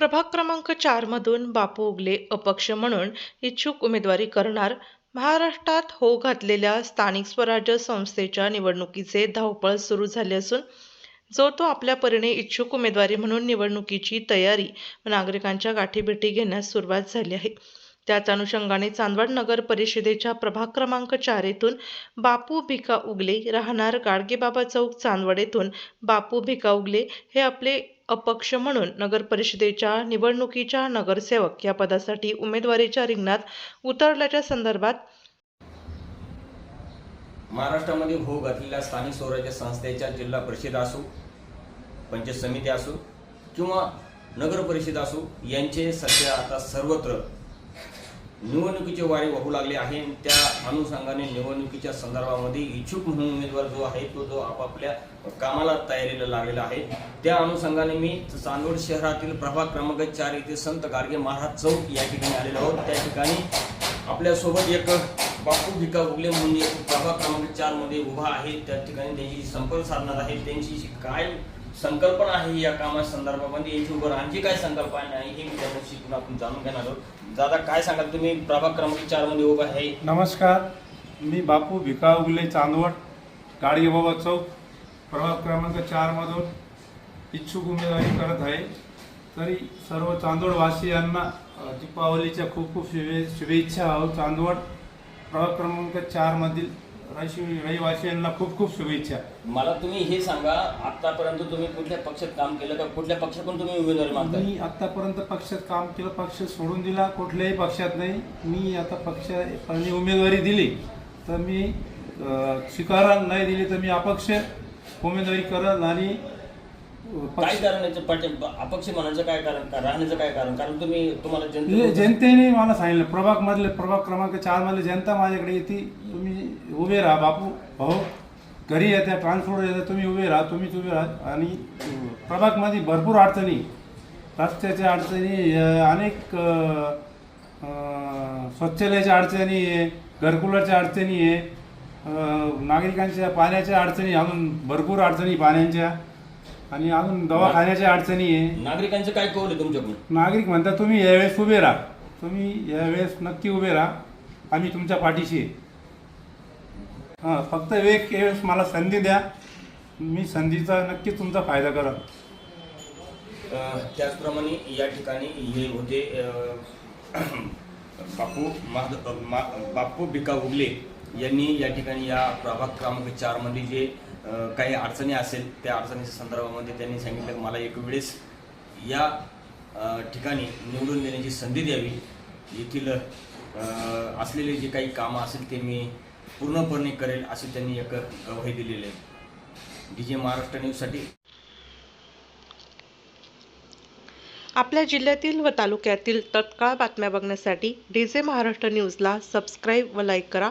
प्रभाग क्रमांक चारमधून बापू उगले अपक्ष म्हणून इच्छुक उमेदवारी करणार. महाराष्ट्रात हो घातलेल्या स्थानिक स्वराज्य संस्थेच्या निवडणुकीचे धावपळ सुरू झाले असून जो तो आपल्या परीने इच्छुक उमेदवारी म्हणून निवडणुकीची तयारी नागरिकांच्या गाठीभेटी घेण्यास सुरुवात झाली आहे. त्याच अनुषंगाने चांदवड नगर परिषदेच्या प्रभाग क्रमांक चार येथून बापू भिका उगले राहणार गाडगेबाबा चौक चांदवड येथून बापू भिका उगले हे आपले अपक्ष म्हणून नगर परिषदेच्या निवडणुकीच्या नगरसेवक या पदासाठी उमेदवारीच्या रिंगणात उतरल्याच्या संदर्भात महाराष्ट्रामध्ये होऊ घातलेल्या स्थानिक स्वराज्य संस्थेच्या जिल्हा परिषद असो पंचायत समिती असो किंवा नगर परिषद असो यांचे सध्या आता सर्वत्र निवडणुकीचे वारे वाहू लागले आहे. त्या अनुषंगाने निवडणुकीच्या संदर्भामध्ये इच्छुक म्हणून उमेदवार जो आहे तो जो आपापल्या कामाला तयारीला लागलेला आहे. त्या अनुषंगाने मी चांदवड शहरातील प्रभाग क्रमांक चार येथे संत गाडगे महाराज चौक या ठिकाणी आलेलो आहोत. त्या ठिकाणी आपल्यासोबत एक बापू भिका उगले म्हणून एक प्रभाग क्रमांक चारमध्ये उभा आहे. त्या ठिकाणी त्यांची संपर्क साधणार आहे. त्यांची काय संकल्पना आहे या कामा संदर्भामध्ये. याची उभं आणखी काय संकल्पना आहे हे मी त्यांच्याशी पुन्हा आपण जाणून घेणार आहोत. दादा काय सांगाल तुम्ही? प्रभाग क्रमांक चारमध्ये उभा आहे. नमस्कार. मी बापू भिका उगले चांदवड गाडगेबाबा चौक प्रभाग क्रमांक चारमधून इच्छुक उमेदवारी करत आहे. तरी सर्व चांदवडवासियांना दीपावलीच्या खूप खूप शुभे शुभेच्छा आहो चांदवड प्रभाग क्रमांक चारमधील रहिवासियांना खूप खूप शुभेच्छा. मला तुम्ही हे सांगा आतापर्यंत तुम्ही कुठल्या पक्षात काम केलं का? कुठल्या पक्षातून तुम्ही उमेदवारी मागताय? मी आतापर्यंत पक्षात काम केलं पक्ष सोडून दिला कुठल्याही पक्षात नाही. मी आता पक्ष आणि उमेदवारी दिली तर मी स्वीकारा नाही दिली तर मी अपक्ष उमेदवारी करल आणि काय कारण याचं? अपक्ष म्हणायचं काय कारण? का राहण्याचं काय कारण? कारण तुम्ही तुम्हाला जनते जनतेने मला सांगितलं. प्रभाग मधले प्रभाग क्रमांक चार मधले जनता माझ्याकडे येते. तुम्ही उभे राहा बापू. भाऊ घरी येत्या ट्रान्सपोर्ट येत्या तुम्ही उभे राहा तुम्हीच उभे राहा. आणि प्रभागमध्ये भरपूर अडचणी. रस्त्याच्या अडचणी अनेक शौचालयाच्या अडचणी आहे घरकुलाच्या अडचणी आहे नागरिकांच्या पाण्याच्या अडचणी अजून भरपूर अडचणी पाण्याच्या. आणि अजून दवाखान्याच्या अडचणी आहे. नागरिकांचं काय कौल आहे तुमच्याकडून? नागरिक म्हणतात तुम्ही यावेळेस उभे राहा. तुम्ही यावेळेस नक्की उभे राहा. आम्ही तुमच्या पाठीशी आहे. हां फक्त एक वेळेस मला संधी द्या. मी संधीचा नक्की तुमचा फायदा करा. अ, त्याचप्रमाणे या ठिकाणी हे होते अ, बापू महाद अ, मा- बापू भिका उगले यांनी या ठिकाणी या प्रभाग क्रमांक चारमध्ये जे काही अडचणी असेल त्या अडचणीच्या संदर्भामध्ये त्यांनी सांगितलं की मला एक वेळेस या ठिकाणी निवडून देण्याची संधी द्यावी. येथील असलेले जे काही कामं असेल ते मी पूर्णपणे करेल असे त्यांनी एक गवाही दिलेली आहे. डी जे महाराष्ट्र न्यूजसाठी. आपल्या जिल्ह्यातील व तालुक्यातील तत्काळ बातम्या बघण्यासाठी डी जे महाराष्ट्र न्यूजला सबस्क्राईब व लाईक करा.